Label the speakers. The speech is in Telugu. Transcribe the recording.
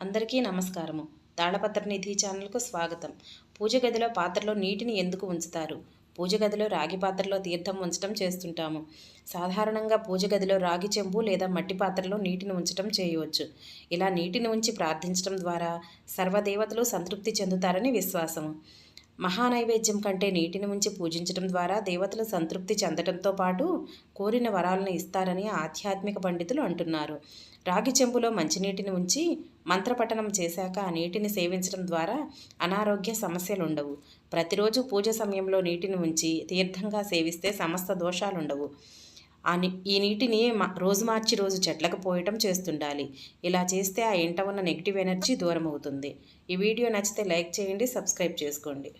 Speaker 1: అందరికీ నమస్కారము. తాళపత్ర నిధి ఛానల్కు స్వాగతం. పూజ గదిలో పాత్రలో నీటిని ఎందుకు ఉంచుతారు? పూజ గదిలో రాగి పాత్రలో తీర్థం ఉంచడం చేస్తుంటాము. సాధారణంగా పూజ గదిలో రాగి చెంబు లేదా మట్టి పాత్రలో నీటిని ఉంచడం చేయవచ్చు. ఇలా నీటిని ఉంచి ప్రార్థించడం ద్వారా సర్వదేవతలు సంతృప్తి చెందుతారని విశ్వాసము. మహానైవేద్యం కంటే నీటిని ఉంచి పూజించడం ద్వారా దేవతలు సంతృప్తి చెందడంతో పాటు కోరిన వరాలను ఇస్తారని ఆధ్యాత్మిక పండితులు అంటున్నారు. రాగి చెంబులో మంచినీటిని ఉంచి మంత్రపఠనం చేశాక ఆ నీటిని సేవించడం ద్వారా అనారోగ్య సమస్యలు ఉండవు ప్రతిరోజు పూజ సమయంలో నీటిని ఉంచి తీర్థంగా సేవిస్తే సమస్త దోషాలుండవు. ఆ ఈ నీటిని మా- రోజు మార్చి రోజు చెట్లకు పోయటం చేస్తుండాలి. ఇలా చేస్తే ఆ ఇంట ఉన్న నెగిటివ్ ఎనర్జీ దూరం అవుతుంది ఈ వీడియో నచ్చితే లైక్ చేయండి సబ్స్క్రైబ్ చేసుకోండి.